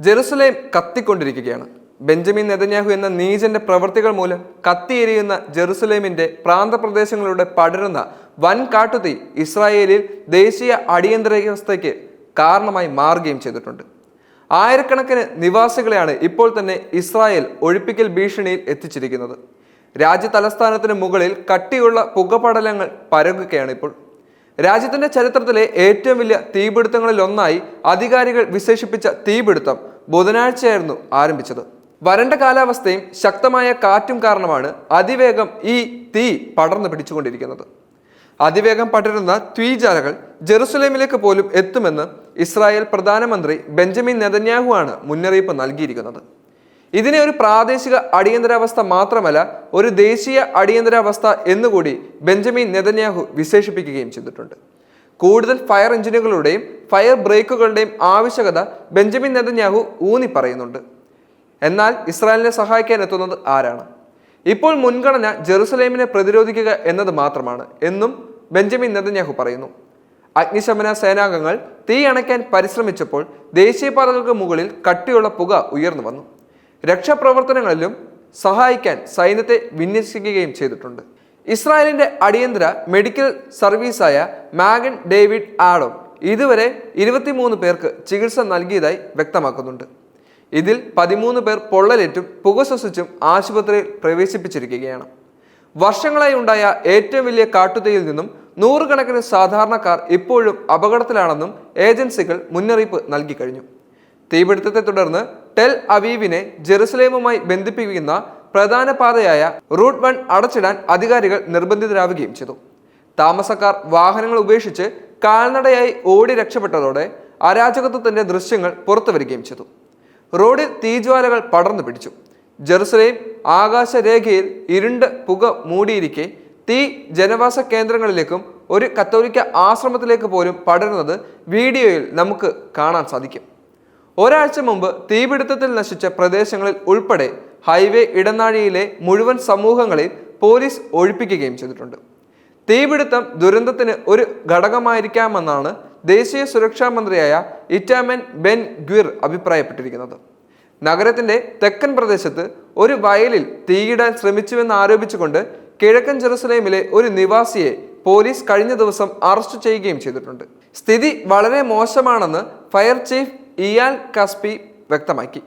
Jerusalem കത്തിക്കൊണ്ടിരിക്കുകയാണ്. Benjamin Netanyahu എന്ന നീജന്റെ പ്രവൃത്തികൾ മൂലം കത്തിയെരിയുന്ന ജെറുസലേമിന്റെ പ്രാന്തപ്രദേശങ്ങളിലൂടെ പടരുന്ന വൻ കാട്ടുതീ ഇസ്രായേലിൽ ദേശീയ അടിയന്തരാവസ്ഥയ്ക്ക് കാരണമായി മാറുകയും ചെയ്തിട്ടുണ്ട്. ആയിരക്കണക്കിന് നിവാസികളെയാണ് ഇപ്പോൾ തന്നെ ഇസ്രായേൽ ഒഴിപ്പിക്കൽ ഭീഷണിയിൽ എത്തിച്ചിരിക്കുന്നത്. രാജ്യ തലസ്ഥാനത്തിന് മുകളിൽ കട്ടിയുള്ള പുകപടലങ്ങൾ പരകുകയാണ് ഇപ്പോൾ രാജ്യത്തിന്റെ ചരിത്രത്തിലെ ഏറ്റവും വലിയ തീപിടുത്തങ്ങളിൽ ഒന്നായി അധികാരികൾ വിശേഷിപ്പിച്ച തീപിടുത്തം ബുധനാഴ്ചയായിരുന്നു ആരംഭിച്ചത്. വരണ്ട കാലാവസ്ഥയും ശക്തമായ കാറ്റും കാരണമാണ് അതിവേഗം ഈ തീ പടർന്നു പിടിച്ചുകൊണ്ടിരിക്കുന്നത്. അതിവേഗം പടരുന്ന ത്വീജാലകൾ ജെറുസലേമിലേക്ക് പോലും എത്തുമെന്ന് ഇസ്രായേൽ പ്രധാനമന്ത്രി ബെഞ്ചമിൻ നെതന്യാഹു ആണ് മുന്നറിയിപ്പ് നൽകിയിരിക്കുന്നത്. ഇതിനെ ഒരു പ്രാദേശിക അടിയന്തരാവസ്ഥ മാത്രമല്ല ഒരു ദേശീയ അടിയന്തരാവസ്ഥ എന്നുകൂടി ബെഞ്ചമിൻ നെതന്യാഹു വിശേഷിപ്പിക്കുകയും ചെയ്തിട്ടുണ്ട്. കൂടുതൽ ഫയർ എഞ്ചിനുകളുടെയും ഫയർ ബ്രേക്കുകളുടെയും ആവശ്യകത ബെഞ്ചമിൻ നെതന്യാഹു ഊന്നി പറയുന്നുണ്ട്. എന്നാൽ ഇസ്രായേലിനെ സഹായിക്കാൻ എത്തുന്നത് ആരാണ്? ഇപ്പോൾ മുൻഗണന ജെറുസലേമിനെ പ്രതിരോധിക്കുക എന്നത് മാത്രമാണ് എന്നും ബെഞ്ചമിൻ നെതന്യാഹു പറയുന്നു. അഗ്നിശമന സേനാംഗങ്ങൾ തീ അണയ്ക്കാൻ പരിശ്രമിച്ചപ്പോൾ ദേശീയപാതകൾക്ക് മുകളിൽ കട്ടിയുള്ള പുക ഉയർന്നു വന്നു. രക്ഷാപ്രവർത്തനങ്ങളിലും സഹായിക്കാൻ സൈന്യത്തെ വിന്യസിക്കുകയും ചെയ്തിട്ടുണ്ട്. ഇസ്രായേലിന്റെ അടിയന്തര മെഡിക്കൽ സർവീസായ മാഗൻ ഡേവിഡ് ആഡം ഇതുവരെ ഇരുപത്തിമൂന്ന് പേർക്ക് ചികിത്സ നൽകിയതായി വ്യക്തമാക്കുന്നുണ്ട്. ഇതിൽ പതിമൂന്ന് പേർ പൊള്ളലേറ്റും പുക ശ്വസിച്ചും ആശുപത്രിയിൽ പ്രവേശിപ്പിച്ചിരിക്കുകയാണ്. വർഷങ്ങളായി ഉണ്ടായ ഏറ്റവും വലിയ കാട്ടുതീയിൽ നിന്നും നൂറുകണക്കിന് സാധാരണക്കാർ ഇപ്പോഴും അപകടത്തിലാണെന്നും ഏജൻസികൾ മുന്നറിയിപ്പ് നൽകി കഴിഞ്ഞു. തീപിടുത്തത്തെ തുടർന്ന് ടെൽ അവീവിനെ ജെറുസലേമുമായി ബന്ധിപ്പിക്കുന്ന പ്രധാന പാതയായ റൂട്ട് വൺ അടച്ചിടാൻ അധികാരികൾ നിർബന്ധിതരാവുകയും ചെയ്തു. താമസക്കാർ വാഹനങ്ങൾ ഉപേക്ഷിച്ച് കാൽനടയായി ഓടി രക്ഷപ്പെട്ടതോടെ അരാജകത്വത്തിന്റെ ദൃശ്യങ്ങൾ പുറത്തുവരികയും ചെയ്തു. റോഡിൽ തീജ്വാലകൾ പടർന്നു പിടിച്ചു. ജെറുസലേം ആകാശരേഖയിൽ ഇരുണ്ട് പുക മൂടിയിരിക്കെ തീ ജനവാസ കേന്ദ്രങ്ങളിലേക്കും ഒരു കത്തോലിക്ക ആശ്രമത്തിലേക്ക് പോലും പടരുന്നത് വീഡിയോയിൽ നമുക്ക് കാണാൻ സാധിക്കും. ഒരാഴ്ച മുമ്പ് തീപിടുത്തത്തിൽ നശിച്ച പ്രദേശങ്ങളിൽ ഉൾപ്പെടെ ഹൈവേ ഇടനാഴിയിലെ മുഴുവൻ സമൂഹങ്ങളിൽ പോലീസ് ഒഴിപ്പിക്കുകയും ചെയ്തിട്ടുണ്ട്. തീപിടുത്തം ദുരന്തത്തിന് ഒരു ഘടകമായിരിക്കാമെന്നാണ് ദേശീയ സുരക്ഷാ മന്ത്രിയായ ഇറ്റാമൻ ബെൻ ഗ്വിർ അഭിപ്രായപ്പെട്ടിരിക്കുന്നത്. നഗരത്തിന്റെ തെക്കൻ പ്രദേശത്ത് ഒരു വയലിൽ തീയിടാൻ ശ്രമിച്ചുവെന്ന് ആരോപിച്ചുകൊണ്ട് കിഴക്കൻ ജെറുസലേമിലെ ഒരു നിവാസിയെ പോലീസ് കഴിഞ്ഞ ദിവസം അറസ്റ്റ് ചെയ്യുകയും ചെയ്തിട്ടുണ്ട്. സ്ഥിതി വളരെ മോശമാണെന്ന് ഫയർ ചീഫ് ഇയാൽ കസ്പി വ്യക്തമാക്കി.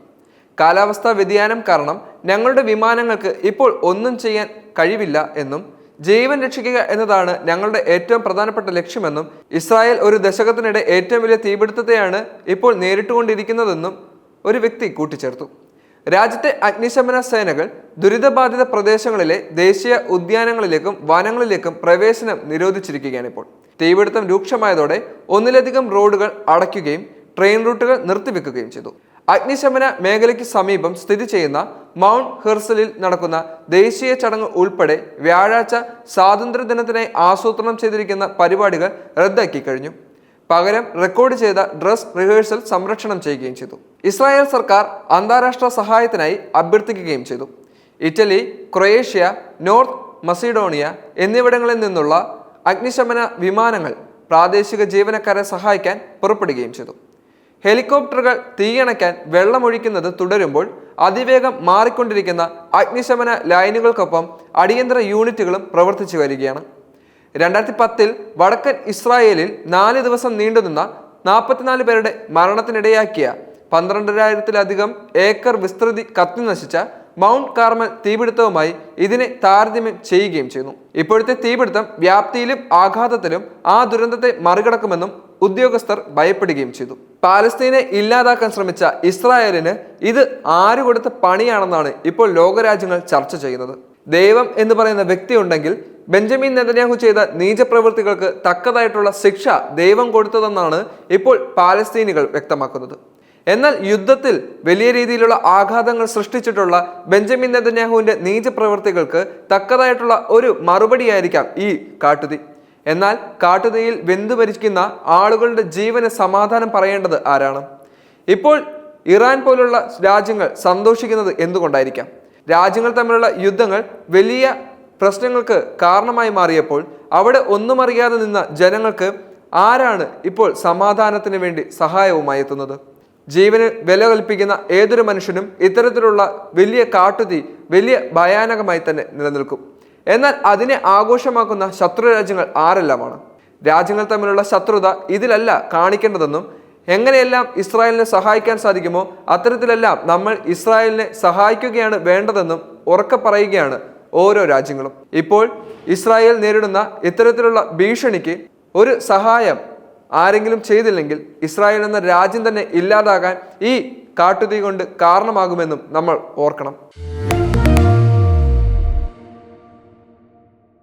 കാലാവസ്ഥാ വ്യതിയാനം കാരണം ഞങ്ങളുടെ വിമാനങ്ങൾക്ക് ഇപ്പോൾ ഒന്നും ചെയ്യാൻ കഴിവില്ല എന്നും ജീവൻ രക്ഷിക്കുക എന്നതാണ് ഞങ്ങളുടെ ഏറ്റവും പ്രധാനപ്പെട്ട ലക്ഷ്യമെന്നും ഇസ്രായേൽ ഒരു ദശകത്തിനിടെ ഏറ്റവും വലിയ തീപിടുത്തത്തെയാണ് ഇപ്പോൾ നേരിട്ടുകൊണ്ടിരിക്കുന്നതെന്നും ഒരു വ്യക്തി കൂട്ടിച്ചേർത്തു. രാജ്യത്തെ അഗ്നിശമന സേനകൾ ദുരിതബാധിത പ്രദേശങ്ങളിലെ ദേശീയ ഉദ്യാനങ്ങളിലേക്കും വനങ്ങളിലേക്കും പ്രവേശനം നിരോധിച്ചിരിക്കുകയാണ് ഇപ്പോൾ. തീപിടുത്തം രൂക്ഷമായതോടെ ഒന്നിലധികം റോഡുകൾ അടയ്ക്കുകയും ട്രെയിൻ റൂട്ടുകൾ നിർത്തിവെക്കുകയും ചെയ്തു. അഗ്നിശമന മേഖലയ്ക്ക് സമീപം സ്ഥിതി ചെയ്യുന്ന മൗണ്ട് ഹെർസലിൽ നടക്കുന്ന ദേശീയ ചടങ്ങ് ഉൾപ്പെടെ വ്യാഴാഴ്ച സ്വാതന്ത്ര്യദിനത്തിനായി ആസൂത്രണം ചെയ്തിരിക്കുന്ന പരിപാടികൾ റദ്ദാക്കി കഴിഞ്ഞു. പകരം റെക്കോർഡ് ചെയ്ത ഡ്രസ് റിഹേഴ്സൽ സംരക്ഷണം ചെയ്യുകയും ചെയ്തു. ഇസ്രായേൽ സർക്കാർ അന്താരാഷ്ട്ര സഹായത്തിനായി അഭ്യർത്ഥിക്കുകയും ചെയ്തു. ഇറ്റലി ക്രൊയേഷ്യ നോർത്ത് മസിഡോണിയ എന്നിവിടങ്ങളിൽ നിന്നുള്ള അഗ്നിശമന വിമാനങ്ങൾ പ്രാദേശിക ജീവനക്കാരെ സഹായിക്കാൻ പുറപ്പെടുകയും ചെയ്തു. ഹെലികോപ്റ്ററുകൾ തീയണയ്ക്കാൻ വെള്ളമൊഴിക്കുന്നത് തുടരുമ്പോൾ അതിവേഗം മാറിക്കൊണ്ടിരിക്കുന്ന അഗ്നിശമന ലൈനുകൾക്കൊപ്പം അടിയന്തര യൂണിറ്റുകളും പ്രവർത്തിച്ചു വരികയാണ്. രണ്ടായിരത്തി പത്തിൽ വടക്കൻ ഇസ്രായേലിൽ നാല് ദിവസം നീണ്ടുനിന്ന നാൽപ്പത്തിനാല് പേരുടെ മരണത്തിനിടയാക്കിയ പന്ത്രണ്ടരായിരത്തിലധികം ഏക്കർ വിസ്തൃതി കത്തി നശിച്ച മൗണ്ട് കാർമൽ തീപിടുത്തവുമായി ഇതിനെ താരതമ്യം ചെയ്യുകയും ചെയ്യുന്നു. ഇപ്പോഴത്തെ തീപിടുത്തം വ്യാപ്തിയിലും ആഘാതത്തിലും ആ ദുരന്തത്തെ മറികടക്കുമെന്നും ഉദ്യോഗസ്ഥർ ഭയപ്പെടുകയും ചെയ്തു. പാലസ്തീനെ ഇല്ലാതാക്കാൻ ശ്രമിച്ച ഇസ്രായേലിന് ഇത് ആര് കൊടുത്ത പണിയാണെന്നാണ് ഇപ്പോൾ ലോകരാജ്യങ്ങൾ ചർച്ച ചെയ്യുന്നത്. ദൈവം എന്ന് പറയുന്ന വ്യക്തി ഉണ്ടെങ്കിൽ ബെഞ്ചമിൻ നെതന്യാഹു ചെയ്ത നീചപ്രവൃത്തികൾക്ക് തക്കതായിട്ടുള്ള ശിക്ഷ ദൈവം കൊടുത്തതെന്നാണ് ഇപ്പോൾ പാലസ്തീനികൾ വ്യക്തമാക്കുന്നത്. എന്നാൽ യുദ്ധത്തിൽ വലിയ രീതിയിലുള്ള ആഘാതങ്ങൾ സൃഷ്ടിച്ചിട്ടുള്ള ബെഞ്ചമിൻ നെതന്യാഹുവിന്റെ നീചപ്രവൃത്തികൾക്ക് തക്കതായിട്ടുള്ള ഒരു മറുപടിയായിരിക്കാം ഈ കാട്ടുതീ. എന്നാൽ കാട്ടുതീയിൽ വെന്തു ഭരിക്കുന്ന ആളുകളുടെ ജീവന് സമാധാനം പറയേണ്ടത് ആരാണ്? ഇപ്പോൾ ഇറാൻ പോലുള്ള രാജ്യങ്ങൾ സന്തോഷിക്കുന്നത് എന്തുകൊണ്ടായിരിക്കാം? രാജ്യങ്ങൾ തമ്മിലുള്ള യുദ്ധങ്ങൾ വലിയ പ്രശ്നങ്ങൾക്ക് കാരണമായി മാറിയപ്പോൾ അവിടെ ഒന്നും അറിയാതെ നിന്ന ജനങ്ങൾക്ക് ആരാണ് ഇപ്പോൾ സമാധാനത്തിന് വേണ്ടി സഹായവുമായി എത്തുന്നത്? ജീവന് വില കൽപ്പിക്കുന്ന ഏതൊരു മനുഷ്യനും ഇത്തരത്തിലുള്ള വലിയ കാട്ടുതീ വലിയ ഭയാനകമായി തന്നെ നിലനിൽക്കും. എന്നാൽ അതിനെ ആഘോഷമാക്കുന്ന ശത്രു രാജ്യങ്ങൾ ആരെല്ലാമാണ്? രാജ്യങ്ങൾ തമ്മിലുള്ള ശത്രുത ഇതിലല്ല കാണിക്കേണ്ടതെന്നും എങ്ങനെയെല്ലാം ഇസ്രായേലിനെ സഹായിക്കാൻ സാധിക്കുമോ അത്തരത്തിലെല്ലാം നമ്മൾ ഇസ്രായേലിനെ സഹായിക്കുകയാണ് വേണ്ടതെന്നും ഉറക്കെ പറയുകയാണ് ഓരോ രാജ്യങ്ങളും. ഇപ്പോൾ ഇസ്രായേൽ നേരിടുന്ന ഇത്തരത്തിലുള്ള ഭീഷണിക്ക് ഒരു സഹായം ആരെങ്കിലും ചെയ്തില്ലെങ്കിൽ ഇസ്രായേൽ എന്ന രാജ്യം തന്നെ ഇല്ലാതാകാൻ ഈ കാട്ടുതീ കൊണ്ട് കാരണമാകുമെന്നും നമ്മൾ ഓർക്കണം.